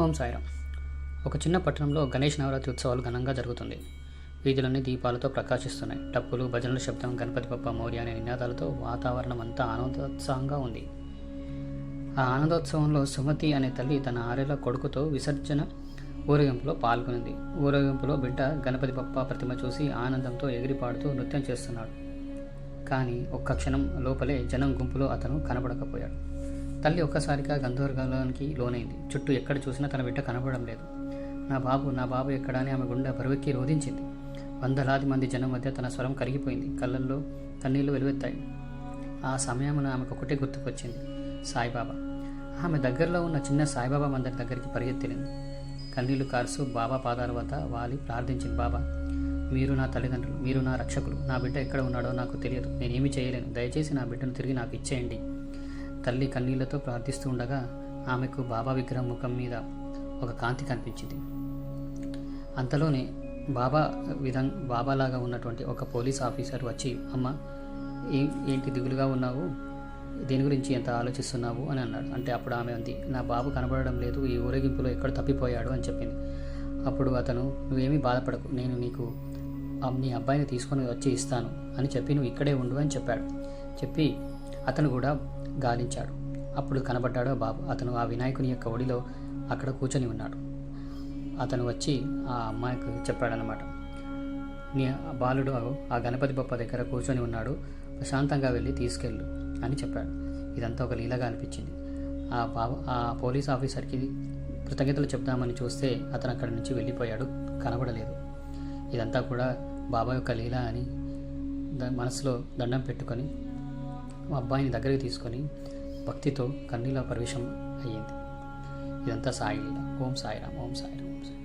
ఓం సాయిరామ్. ఒక చిన్న పట్టణంలో గణేష్ నవరాత్రి ఉత్సవాలు ఘనంగా జరుగుతుంది. వీధులన్నీ దీపాలతో ప్రకాశిస్తున్నాయి. టప్పులు భజనల శబ్దం గణపతి బప్ప మౌర్య అనే నినాదాలతో వాతావరణం అంతా ఆనందోత్సాహంగా ఉంది. ఆ ఆనందోత్సవంలో సుమతి అనే తల్లి తన ఆరేళ్ళ కొడుకుతో విసర్జన ఊరేగింపులో పాల్గొనింది. ఊరేగింపులో బిడ్డ గణపతి బప్ప ప్రతిమ చూసి ఆనందంతో ఎగిరిపాడుతూ నృత్యం చేస్తున్నాడు. కానీ ఒక్క క్షణం లోపలే జనం గుంపులో అతను కనబడకపోయాడు. తల్లి ఒక్కసారిగా గంధర్గాలానికి లోనైంది. చుట్టూ ఎక్కడ చూసినా తన బిడ్డ కనబడడం లేదు. నా బాబు నా బాబు ఎక్కడా అని ఆమె గుండె బరువెక్కి రోధించింది. వందలాది మంది జనం మధ్య తన స్వరం కరిగిపోయింది. కళ్ళల్లో కన్నీళ్ళు వెలువెత్తాయి. ఆ సమయమున ఆమెకు ఒకటే గుర్తుకొచ్చింది. సాయిబాబా. ఆమె దగ్గరలో ఉన్న చిన్న సాయిబాబా మందిర్ దగ్గరికి పరిగెత్తింది కన్నీళ్ళు కార్సు బాబా పాదాల వద్ద వాలి ప్రార్థించింది. బాబా మీరు నా తల్లిదండ్రులు మీరు నా రక్షకులు. నా బిడ్డ ఎక్కడ ఉన్నాడో నాకు తెలియదు. నేనేమి చేయలేను. దయచేసి నా బిడ్డను తిరిగి నాకు ఇచ్చేయండి. తల్లి కన్నీళ్ళతో ప్రార్థిస్తూ ఉండగా ఆమెకు బాబా విగ్రహం ముఖం మీద ఒక కాంతి కనిపించింది. అంతలోనే బాబా విధం బాబాలాగా ఉన్నటువంటి ఒక పోలీస్ ఆఫీసర్ వచ్చి అమ్మ ఏ ఏంటి దిగులుగా ఉన్నావు? దీని గురించి ఎంత ఆలోచిస్తున్నావు? అని అన్నాడు. అంటే అప్పుడు ఆమె ఉంది నా బాబు కనబడడం లేదు ఈ ఊరేగింపులో ఎక్కడ తప్పిపోయాడు? అని చెప్పింది. అప్పుడు అతను నువ్వేమీ బాధపడకు నేను నీకు నీ అబ్బాయిని తీసుకొని వచ్చి ఇస్తాను అని చెప్పి నువ్వు ఇక్కడే ఉండు అని చెప్పాడు. చెప్పి అతను కూడా గాలించాడు. అప్పుడు కనబడ్డాడు ఆ బాబు. అతను ఆ వినాయకుని యొక్క ఒడిలో అక్కడ కూర్చొని ఉన్నాడు. అతను వచ్చి ఆ అమ్మాయికి చెప్పాడనమాట నీ బాలుడు ఆ గణపతి బొప్ప దగ్గర కూర్చొని ఉన్నాడు. ప్రశాంతంగా వెళ్ళి తీసుకెళ్ళు అని చెప్పాడు. ఇదంతా ఒక లీలగా అనిపించింది. ఆ బాబు ఆ పోలీస్ ఆఫీసర్కి కృతజ్ఞతలు చెప్దామని చూస్తే అతను అక్కడి నుంచి వెళ్ళిపోయాడు. కనబడలేదు. ఇదంతా కూడా బాబా యొక్క లీల అని ద- మనసులో దండం పెట్టుకొని అబ్బాయిని దగ్గరికి తీసుకొని భక్తితో కన్నీళ్ళ ప్రవేశం అయ్యింది. ఇదంతా సాయి సాయిరామ్ ఓం సాయిరామ్ ఓం సాయిరామ్.